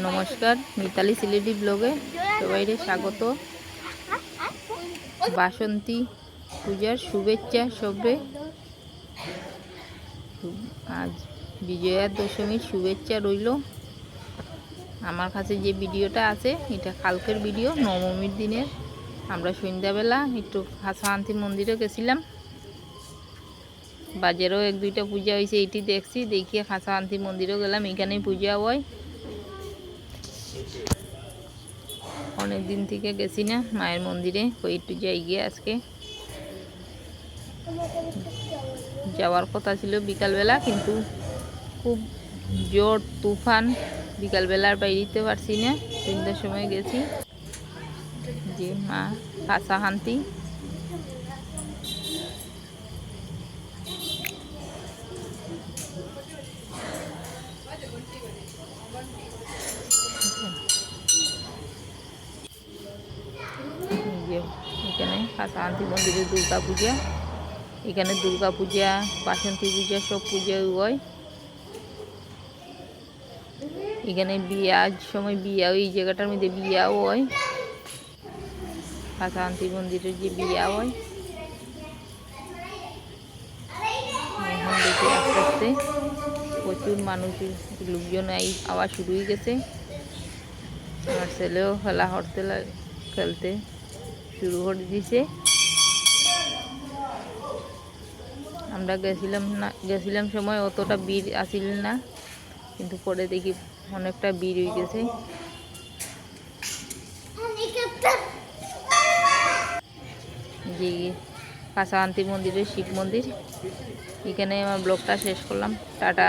নমস্কার, মিতালি সিলেটি ব্লগে সবাইরে স্বাগত। বাসন্তী পূজার শুভেচ্ছা সবে। আজ বিজয়া দশমীর শুভেচ্ছা রইল। আমার কাছে যে ভিডিওটা আছে, এটা কালকের ভিডিও, নবমীর দিনের। আমরা সন্ধ্যাবেলা একটু হাসাহান্তি মন্দিরে গেছিলাম। বাজারেও এক দুইটা পূজা হয়েছে, এইটি দেখছি, দেখিয়ে হাসাহান্তি মন্দিরেও গেলাম, এখানেই পূজা হয়। অনেক দিন থেকে গেছি না, মায়ের মন্দিরে ওই একটু যাই গিয়ে আজকে। যাওয়ার কথা ছিল বিকালবেলা, কিন্তু খুব জোর তুফান। বিকালবেলা আর বাইরিতে পারছি না, তিনটার সময় গেছি। যে মা কাঁচা হান্তি। এই এখানে কাঁচাহান্তি মন্দিরে দুর্গা পূজা। এখানে দুর্গা পূজা, বাসন্তী পূজা, সব পূজা হয়। এখানে বিয়ার সময় বিয়া এই জায়গাটার মধ্যে বিয়াও হয়। কাঁচাহান্তি মন্দিরের যে বিয়া হয়। এখন প্রচুর মানুষ, লোকজন এই আওয়াজ শুরু হয়ে গেছে। আমার ছেলেও খেলা লাগ- খেলতে শুরু করে দিছে। আমরা গেছিলাম না, গেছিলাম সময় অতটা ভিড় আসিল না, কিন্তু পরে দেখি অনেকটা ভিড় হয়ে গেছে। যে কাঁচাহান্তি মন্দিরের শিব মন্দির, এখানে আমার ব্লগটা শেষ করলাম, টাটা।